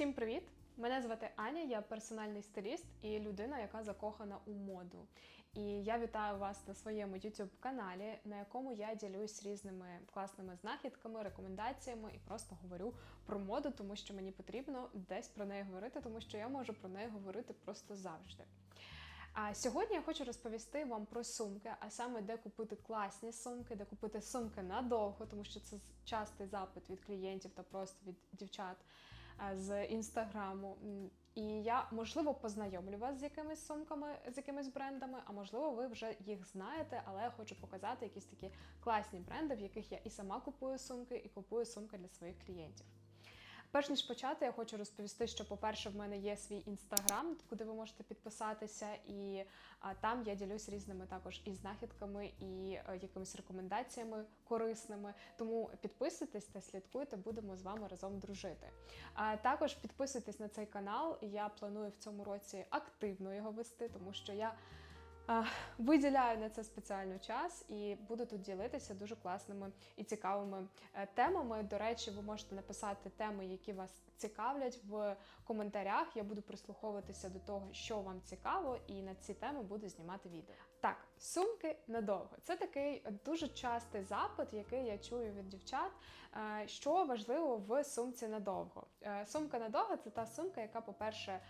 Всім привіт! Мене звати Аня, я персональний стиліст і людина, яка закохана у моду. І я вітаю вас на своєму youtube каналі, на якому я ділюсь різними класними знахідками, рекомендаціями і просто говорю про моду, тому що мені потрібно десь про неї говорити, тому що я можу про неї говорити просто завжди. А сьогодні я хочу розповісти вам про сумки, а саме де купити класні сумки, де купити сумки надовго, тому що це частий запит від клієнтів та просто від дівчат з інстаграму. І я можливо познайомлю вас з якимись сумками, з якимись брендами, а можливо, ви вже їх знаєте, але я хочу показати якісь такі класні бренди, в яких я і сама купую сумки, і купую сумки для своїх клієнтів. Перш ніж почати, я хочу розповісти, що, по-перше, в мене є свій інстаграм, куди ви можете підписатися, і там я ділюсь різними також і знахідками, і е, якимись рекомендаціями корисними. Тому підписуйтесь та слідкуйте, будемо з вами разом дружити. А також підписуйтесь на цей канал. Я планую в цьому році активно його вести, тому що я. Виділяю на це спеціально час і буду тут ділитися дуже класними і цікавими е, темами. До речі, ви можете написати теми, які вас цікавлять в коментарях. Я буду прислуховуватися до того, що вам цікаво, і на ці теми буду знімати відео. Так, сумки надовго. Це такий дуже частий запит, який я чую від дівчат. е, Що важливо в сумці надовго. Е, Сумка надовго це та сумка, яка, по-перше,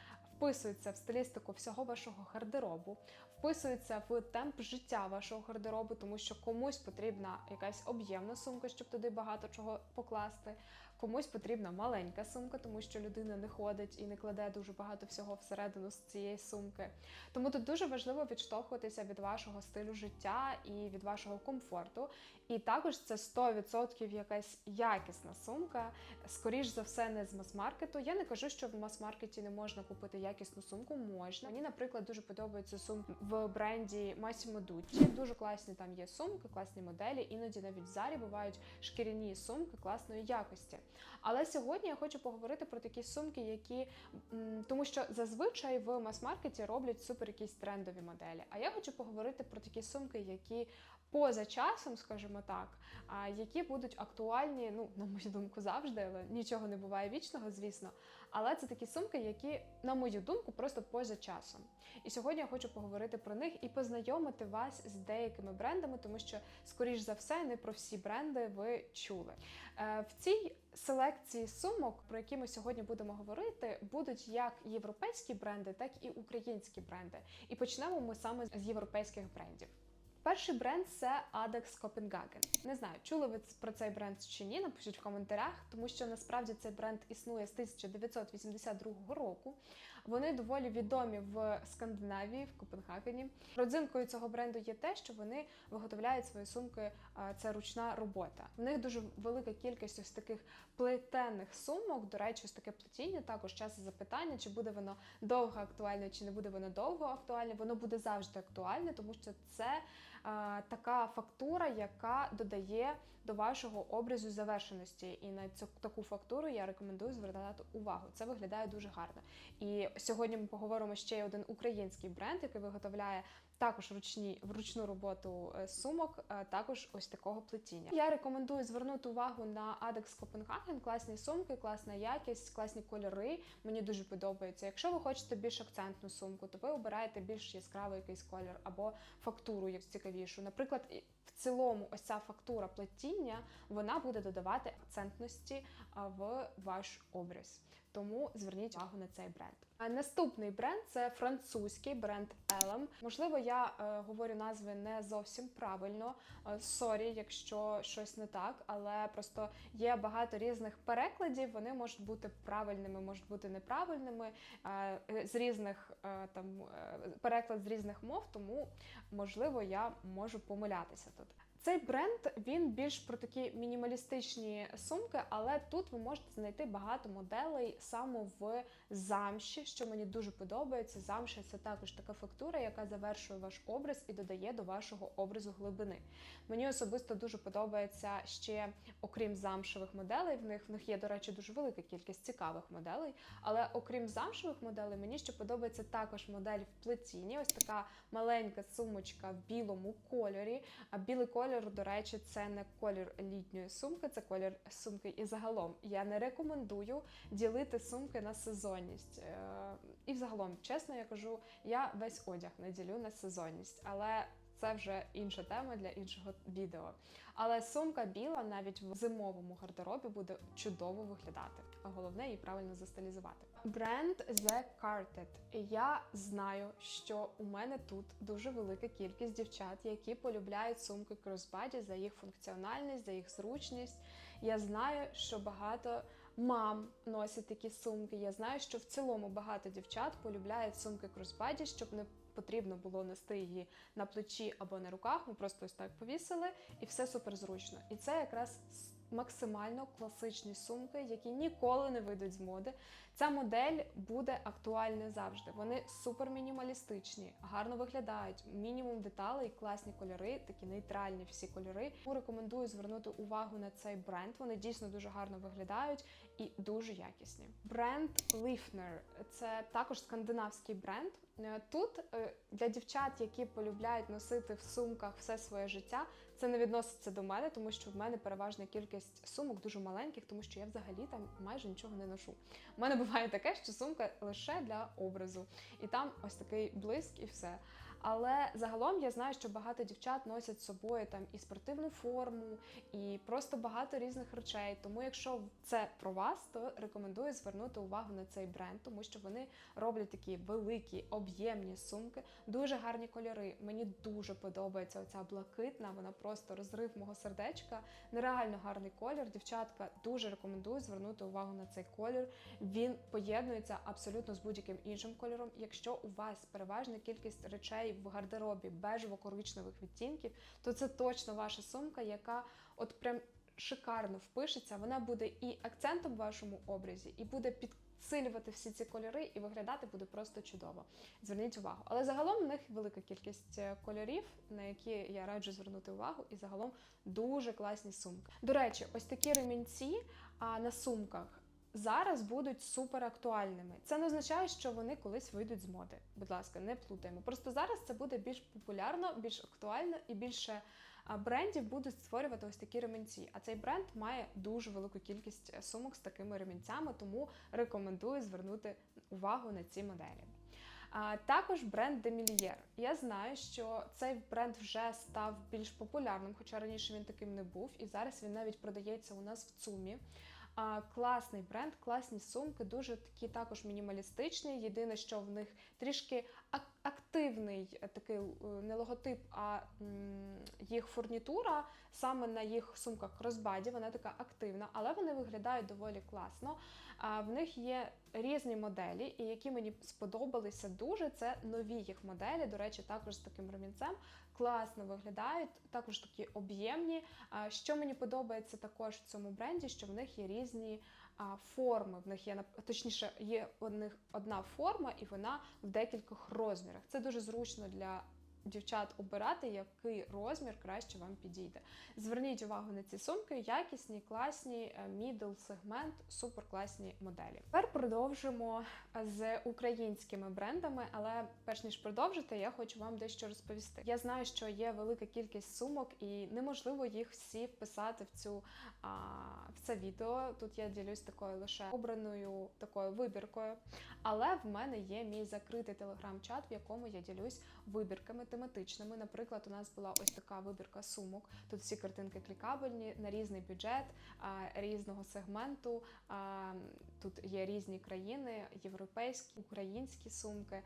вписується в стилістику всього вашого гардеробу, вписується в темп життя вашого гардеробу, тому що комусь потрібна якась об'ємна сумка, щоб туди багато чого покласти. Комусь потрібна маленька сумка, тому що людина не ходить і не кладе дуже багато всього всередину з цієї сумки. Тому тут дуже важливо відштовхуватися від вашого стилю життя і від вашого комфорту. І також це 100% якась якісна сумка. Скоріш за все, не з мас-маркету. Я не кажу, що в мас-маркеті не можна купити якісну сумку. Можна. Мені, наприклад, дуже подобаються сумки в бренді Massimo Dutti. Дуже класні там є сумки, класні моделі. Іноді навіть в зарі бувають шкіряні сумки класної якості. Але сьогодні я хочу поговорити про такі сумки, які тому що зазвичай в мас-маркеті роблять супер якісь трендові моделі. А я хочу поговорити про такі сумки, які поза часом, скажімо так, які будуть актуальні, ну на мою думку, завжди, але нічого не буває вічного, звісно. Але це такі сумки, які, на мою думку, просто поза часом. І сьогодні я хочу поговорити про них і познайомити вас з деякими брендами, тому що, скоріш за все, не про всі бренди ви чули. Е, В цій селекції сумок, про які ми сьогодні будемо говорити, будуть як європейські бренди, так і українські бренди. І почнемо ми саме з європейських брендів. Перший бренд це Adex Copenhagen. Не знаю, чули ви про цей бренд чи ні? Напишіть в коментарях, тому що насправді цей бренд існує з 1982 року. Вони доволі відомі в Скандинавії, в Копенгагені. Родзинкою цього бренду є те, що вони виготовляють свої сумки. Це ручна робота. В них дуже велика кількість ось таких плетених сумок. До речі, ось таке плетіння також часто запитання, чи буде воно довго актуальне, чи не буде воно довго актуальне. Воно буде завжди актуальне, тому що це така фактура, яка додає до вашого образу завершеності. І на цю таку фактуру я рекомендую звертати увагу. Це виглядає дуже гарно. І сьогодні ми поговоримо ще один український бренд, який виготовляє. Також ручні вручну роботу е, сумок, е, також ось такого плетіння. Я рекомендую звернути увагу на Adex Copenhagen. Класні сумки, класна якість, класні кольори. Мені дуже подобається. Якщо ви хочете більш акцентну сумку, то ви обираєте більш яскравий якийсь колір або фактуру як цікавішу. Наприклад, в цілому, ось ця фактура плетіння вона буде додавати акцентності в ваш образ. Тому зверніть увагу на цей бренд. А наступний бренд це французький бренд Elem. Можливо, я е, говорю назви не зовсім правильно. Е, Сорі, якщо щось не так, але просто є багато різних перекладів. Вони можуть бути правильними, можуть бути неправильними е, з різних е, там е, переклад з різних мов, тому можливо я можу помилятися тут. Цей бренд він більш про такі мінімалістичні сумки, але тут ви можете знайти багато моделей саме в замші, що мені дуже подобається. Замша це також така фактура, яка завершує ваш образ і додає до вашого образу глибини. Мені особисто дуже подобається ще, окрім замшевих моделей, в них в них є, до речі, дуже велика кількість цікавих моделей. Але окрім замшевих моделей, мені ще подобається також модель в плетінні. Ось така маленька сумочка в білому кольорі. А білий колір кольор, до речі, це не колір літньої сумки, це колір сумки. І загалом я не рекомендую ділити сумки на сезонність. Е, І взагалом, чесно, я кажу, я весь одяг не ділю на сезонність, але це вже інша тема для іншого відео. Але сумка біла навіть в зимовому гардеробі буде чудово виглядати. А головне її правильно застилізувати. Бренд The Carted. Я знаю, що у мене тут дуже велика кількість дівчат, які полюбляють сумки Crossbody за їх функціональність, за їх зручність. Я знаю, що багато мам носять такі сумки. Я знаю, що в цілому багато дівчат полюбляють сумки Crossbody, щоб не потрібно було нести її на плечі або на руках. Ми просто ось так повісили, і все супер зручно. І це якраз максимально класичні сумки, які ніколи не вийдуть з моди. Ця модель буде актуальна завжди. Вони супер мінімалістичні, гарно виглядають, мінімум деталей, класні кольори, такі нейтральні всі кольори. Рекомендую звернути увагу на цей бренд. Вони дійсно дуже гарно виглядають і дуже якісні. Бренд Lifner – це також скандинавський бренд. Е, Тут е, для дівчат, які полюбляють носити в сумках все своє життя, це не відноситься до мене, тому що в мене переважна кількість сумок дуже маленьких, тому що я взагалі там майже нічого не ношу. У мене буває таке, що сумка лише для образу, і там ось такий блиск, і все. Але загалом я знаю, що багато дівчат носять з собою там і спортивну форму, і просто багато різних речей. Тому, якщо це про вас, то рекомендую звернути увагу на цей бренд, тому що вони роблять такі великі, об'ємні сумки, дуже гарні кольори. Мені дуже подобається оця блакитна, вона просто розрив мого сердечка. Нереально гарний колір. Дівчатка дуже рекомендую звернути увагу на цей колір. Він поєднується абсолютно з будь-яким іншим кольором. Якщо у вас переважна кількість речей в гардеробі бежево-коричневих відтінків, то це точно ваша сумка, яка от прям шикарно впишеться. Вона буде і акцентом в вашому образі, і буде підсилювати всі ці кольори, і виглядати буде просто чудово. Зверніть увагу. Але загалом в них велика кількість е, кольорів, на які я раджу звернути увагу, і загалом дуже класні сумки. До речі, ось такі ремінці на сумках. Зараз будуть супер актуальними. Це не означає, що вони колись вийдуть з моди. Будь ласка, не плутаємо. Просто зараз це буде більш популярно, більш актуально і більше брендів будуть створювати ось такі ремінці. А цей бренд має дуже велику кількість е, сумок з такими ремінцями, тому рекомендую звернути увагу на ці моделі. А також бренд Demilier. Я знаю, що цей бренд вже став більш популярним, хоча раніше він таким не був, і зараз він навіть продається у нас в ЦУМі. Класний бренд, класні сумки, дуже такі також мінімалістичні. Єдине, що в них трішки активний е, такий е, не логотип, а їх фурнітура саме на їх сумках розбаді, вона така активна, але вони виглядають доволі класно. В них є різні моделі, і які мені сподобалися дуже. Це нові їх моделі. До речі, також з таким ремінцем класно виглядають, також такі об'ємні. Що мені подобається також в цьому бренді, що в них є різні форми. В них є точніше, є у них одна форма, і вона в декількох розмірах. Це дуже зручно для. Дівчат обирати, який розмір краще вам підійде. Зверніть увагу на ці сумки, якісні, класні, мідл сегмент, супер класні моделі. Тепер продовжимо з українськими брендами, але перш ніж продовжити, я хочу вам дещо розповісти. Я знаю, що є велика кількість сумок, і неможливо їх всі вписати в цю а, в це відео. Тут я ділюсь такою лише обраною такою вибіркою. Але в мене є мій закритий телеграм-чат, в якому я ділюсь вибірками тематичними. Наприклад, у нас була ось така вибірка сумок. Тут всі картинки клікабельні на різний бюджет, різного сегменту. Тут є різні країни, європейські, українські сумки.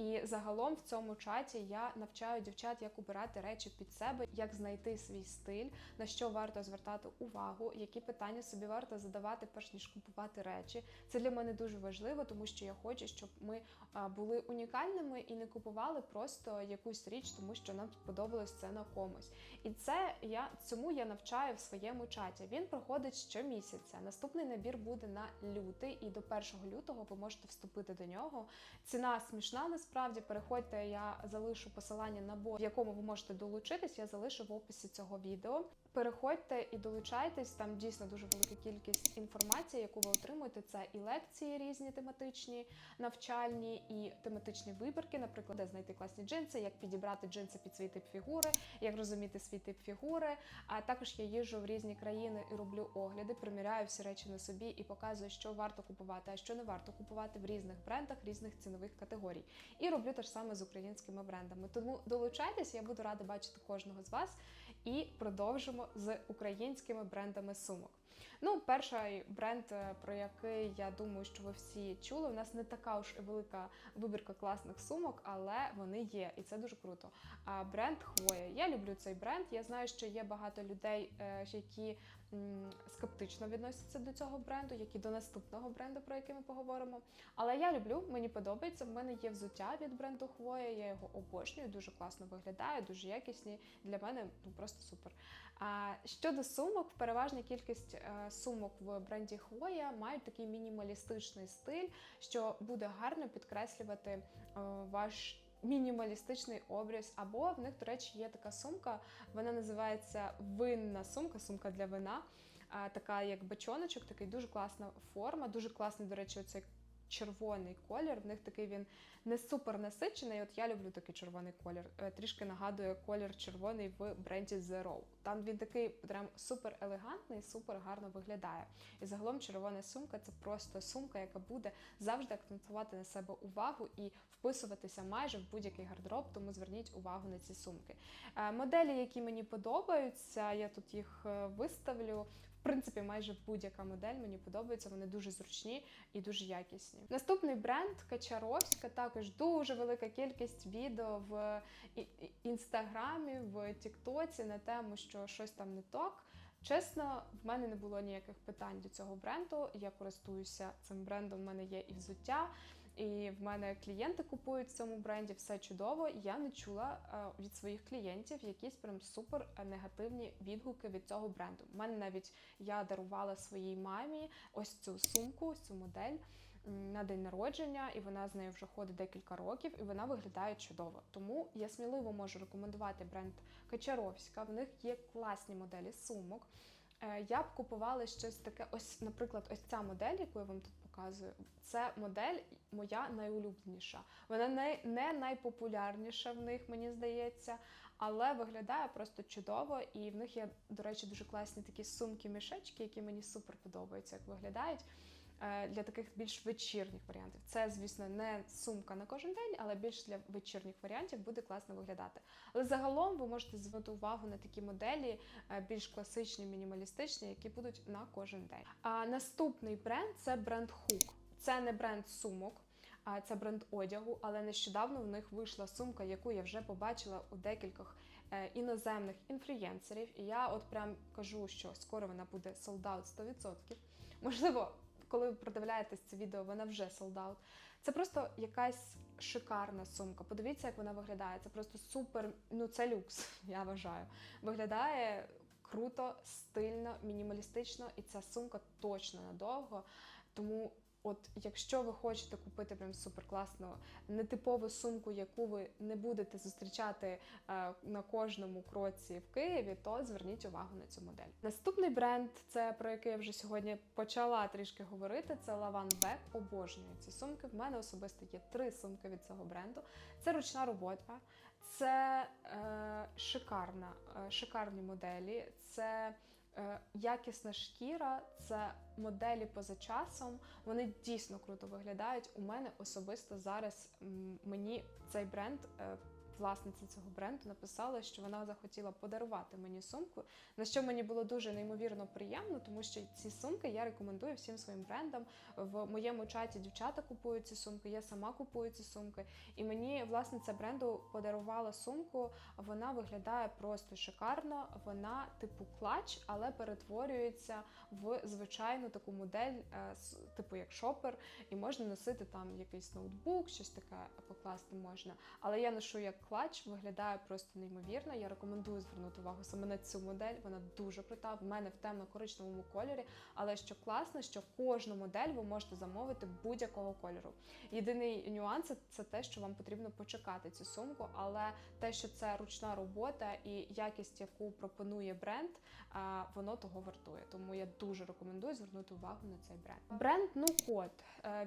І загалом в цьому чаті я навчаю дівчат, як обирати речі під себе, як знайти свій стиль, на що варто звертати увагу, які питання собі варто задавати, перш ніж купувати речі. Це для мене дуже важливо, тому що я хочу, щоб ми були унікальними і не купували просто якусь річ, тому що нам сподобалось це на комусь. І це я цьому я навчаю в своєму чаті. Він проходить щомісяця. Наступний набір буде на лютий, і до 1 лютого ви можете вступити до нього. Ціна смішна. Насправді переходьте, я залишу посилання на бот, в якому ви можете долучитись. Я залишу в описі цього відео. Переходьте і долучайтесь. Там дійсно дуже велика кількість інформації, яку ви отримуєте. Це і лекції різні тематичні, навчальні, і тематичні вибірки, наприклад, де знайти класні джинси, як підібрати джинси під свій тип фігури, як розуміти свій тип фігури. А також я їжджу в різні країни і роблю огляди, приміряю всі речі на собі і показую, що варто купувати, а що не варто купувати в різних брендах, різних цінових категорій. І роблю те ж саме з українськими брендами. Тому долучайтесь, я буду рада бачити кожного з вас. І продовжимо з українськими брендами сумок. Ну, перший бренд, е, про який я думаю, що ви всі чули. У нас не така уж і велика вибірка класних сумок, але вони є, і це дуже круто. А бренд Хвоя. Я люблю цей бренд. Я знаю, що є багато людей, е, які скептично відносяться до цього бренду, як і до наступного бренду, про який ми поговоримо. Але я люблю, мені подобається. В мене є взуття від бренду Хвоя. Я його обожнюю, дуже класно виглядає, дуже якісні. Для мене ну просто супер. А щодо сумок, переважна кількість е, сумок в бренді Хвоя мають такий мінімалістичний стиль, що буде гарно підкреслювати е, ваш. Мінімалістичний обріз. або в них, до речі, є така сумка, вона називається винна сумка, сумка для вина. Така як бочоночок, такий дуже класна форма, дуже класний, до речі, оцей червоний колір. В них такий він не супер насичений. От я люблю такий червоний колір. Е, Трішки нагадує колір червоний в бренді Zero. Там він такий прям супер елегантний, супер гарно виглядає. І загалом червона сумка це просто сумка, яка буде завжди акцентувати на себе увагу і вписуватися майже в будь-який гардероб, тому зверніть увагу на ці сумки. Е, Моделі, які мені подобаються, я тут їх е, виставлю. Принципі, майже будь-яка модель мені подобається, вони дуже зручні і дуже якісні. Наступний бренд Качаровська, також дуже велика кількість відео в інстаграмі, в Тіктоці на тему, що щось там не так. Чесно, в мене не було ніяких питань до цього бренду. Я користуюся цим брендом. в мене є і взуття. І в мене клієнти купують в цьому бренді все чудово. Я не чула е, від своїх клієнтів якісь прям супер негативні відгуки від цього бренду. У мене навіть я дарувала своїй мамі ось цю сумку, ось цю модель на день народження, і вона з нею вже ходить декілька років, і вона виглядає чудово. Тому я сміливо можу рекомендувати бренд Качаровська. В них є класні моделі сумок. Е, Я б купувала щось таке, ось, наприклад, ось ця модель, яку я вам тут показую. Це модель моя найулюбленіша. Вона не, не найпопулярніша в них, мені здається, але виглядає просто чудово. І в них є, до речі, дуже класні такі сумки-мішечки, які мені супер подобаються, як виглядають. Е, Для таких більш вечірніх варіантів. Це, звісно, не сумка на кожен день, але більш для вечірніх варіантів буде класно виглядати. Але загалом ви можете звернути увагу на такі моделі е, більш класичні, мінімалістичні, які будуть на кожен день. А наступний бренд це бренд Hook. Це не бренд сумок, а це бренд одягу. Але нещодавно в них вийшла сумка, яку я вже побачила у декількох е, іноземних інфлюєнсерів. І я от прям кажу, що скоро вона буде sold out 100%. Можливо, коли ви продивляєтесь це відео, вона вже out. Це просто якась шикарна сумка. Подивіться, як вона виглядає. Це просто супер. Ну це люкс, я вважаю. Виглядає круто, стильно, мінімалістично, і ця сумка точно надовго. Тому, от, якщо ви хочете купити прям суперкласну, нетипову сумку, яку ви не будете зустрічати е, на кожному кроці в Києві, то зверніть увагу на цю модель. Наступний бренд, це про який я вже сьогодні почала трішки говорити. Це Lavan Bag. Обожнюю ці сумки. В мене особисто є три сумки від цього бренду. Це ручна робота, це е, шикарна, е, шикарні моделі, це якісна шкіра, це моделі поза часом. Вони дійсно круто виглядають. У мене особисто зараз мені цей бренд. Власниця цього бренду написала, що вона захотіла подарувати мені сумку, на що мені було дуже неймовірно приємно, тому що ці сумки я рекомендую всім своїм брендам. В моєму чаті дівчата купують ці сумки, я сама купую ці сумки. І мені власниця бренду подарувала сумку. Вона виглядає просто шикарно. Вона типу клач, але перетворюється в звичайну таку модель, е, типу як шопер, і можна носити там якийсь ноутбук, щось таке покласти можна. Але я ношу як клатч виглядає просто неймовірно. Я рекомендую звернути увагу саме на цю модель. Вона дуже крута. В мене в темно-коричневому кольорі. Але що класно, що кожну модель ви можете замовити будь-якого кольору. Єдиний нюанс це те, що вам потрібно почекати цю сумку, але те, що це ручна робота і якість, яку пропонує бренд, воно того вартує. Тому я дуже рекомендую звернути увагу на цей бренд. Бренд Нукот.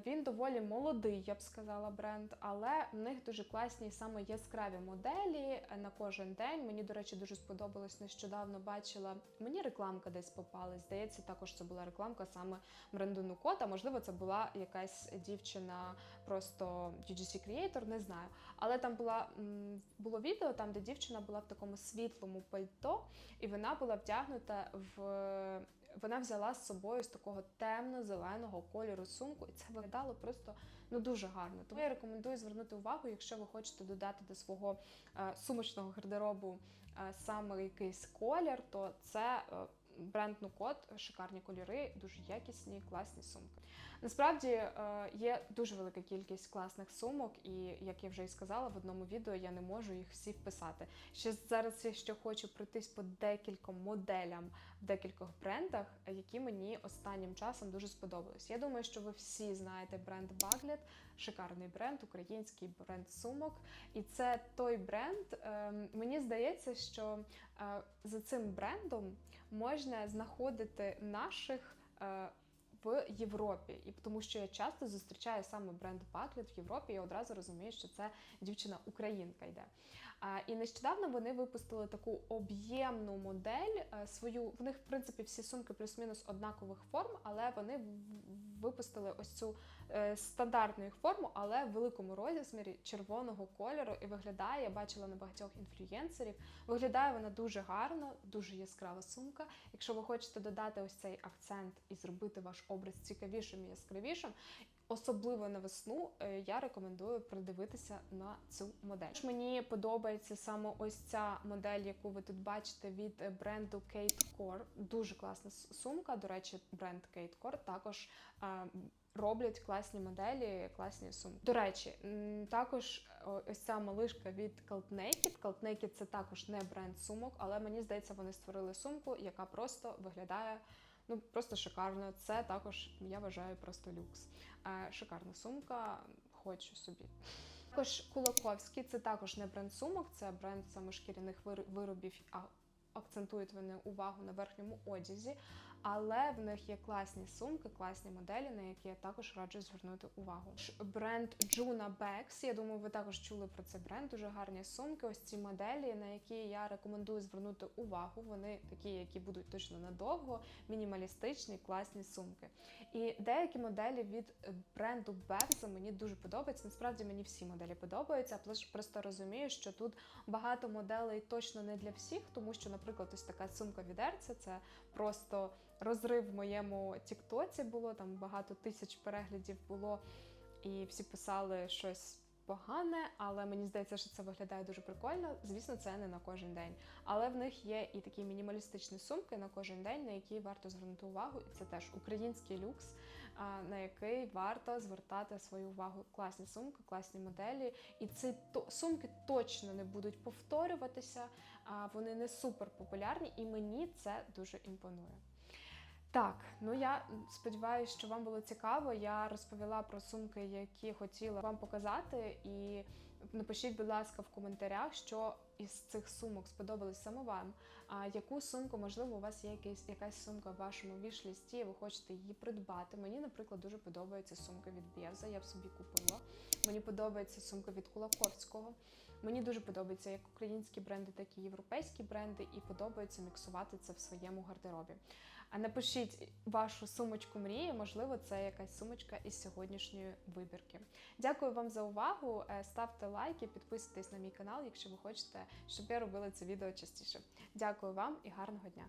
Він доволі молодий, я б сказала, бренд, але в них дуже класні саме яскраві моделі е, на кожен день. Мені, до речі, дуже сподобалось. Нещодавно бачила. Мені рекламка десь попалась. Здається, також це була рекламка саме бренду Нукот. А можливо, це була якась дівчина, просто UGC Creator, не знаю. Але там була було відео, там де дівчина була в такому світлому пальто, і вона була вдягнута в. Вона взяла з собою з такого темно-зеленого кольору сумку, і це виглядало просто ну дуже гарно. Тому я рекомендую звернути увагу, якщо ви хочете додати до свого е, сумочного гардеробу е, саме якийсь колір, то це е, бренд Нукот, шикарні кольори, дуже якісні, класні сумки. Насправді е, є дуже велика кількість класних сумок, і як я вже і сказала, в одному відео я не можу їх всі вписати. Ще зараз я ще хочу пройтись по декільком моделям в декількох брендах, які мені останнім часом дуже сподобались. Я думаю, що ви всі знаєте бренд Baglet, шикарний бренд, український бренд сумок. І це той бренд. ем, Мені здається, що е, за цим брендом можна знаходити наших. е, В Європі, і тому що я часто зустрічаю саме бренд Baglet в Європі, я одразу розумію, що це дівчина українка йде. А, І нещодавно вони випустили таку об'ємну модель. е, Свою в них в принципі всі сумки плюс-мінус однакових форм, але вони в- випустили ось цю е, стандартну їх форму, але в великому розмірі червоного кольору. І виглядає, я бачила на багатьох інфлюєнсерів. Виглядає вона дуже гарно, дуже яскрава сумка. Якщо ви хочете додати ось цей акцент і зробити ваш образ цікавішим і яскравішим. Особливо на весну е, я рекомендую придивитися на цю модель. Мені подобається саме ось ця модель, яку ви тут бачите від бренду Kate Core. Дуже класна сумка. До речі, бренд Kate Core також е, роблять класні моделі, класні сумки. До речі, також ось ця малишка від Cult Naked. Cult Naked це також не бренд сумок, але мені здається, вони створили сумку, яка просто виглядає. Ну просто шикарно. Це також я вважаю просто люкс. Е, Шикарна сумка, хочу собі. Також Кулаковський це також не бренд сумок, це бренд самошкіряних виробів. А акцентують вони увагу на верхньому одязі, але в них є класні сумки, класні моделі, на які я також раджу звернути увагу. Бренд Juna Bags, я думаю, ви також чули про цей бренд. Дуже гарні сумки. Ось ці моделі, на які я рекомендую звернути увагу. Вони такі, які будуть точно надовго, мінімалістичні, класні сумки. І деякі моделі від бренду Берза мені дуже подобаються. Насправді мені всі моделі подобаються. плож- Просто розумію, що тут багато моделей точно не для всіх, тому що, наприклад, ось така сумка від Ерця це просто розрив в моєму Тіктоці було. Там багато тисяч переглядів було, і всі писали щось. Погане, але мені здається, що це виглядає дуже прикольно. Звісно, це не на кожен день. Але в них є і такі мінімалістичні сумки на кожен день, на які варто звернути увагу. І це теж український люкс, на який варто звертати свою увагу. Класні сумки, класні моделі. І ці сумки точно не будуть повторюватися. Вони не супер популярні, і мені це дуже імпонує. Так, ну я сподіваюся, що вам було цікаво. Я розповіла про сумки, які хотіла вам показати. І напишіть, будь ласка, в коментарях, що із цих сумок сподобалось саме вам. А яку сумку, можливо, у вас є якась, якась сумка в вашому віш-лісті, і ви хочете її придбати. Мені, наприклад, дуже подобається сумка від Бєза, я б собі купила. Мені подобається сумка від Кулаковського. Мені дуже подобається як українські бренди, так і європейські бренди, і подобається міксувати це в своєму гардеробі. А напишіть вашу сумочку мрії, можливо, це якась сумочка із сьогоднішньої вибірки. Дякую вам за увагу. Е, Ставте лайки, підписуйтесь на мій канал, якщо ви хочете, щоб я робила це відео частіше. Дякую вам і гарного дня!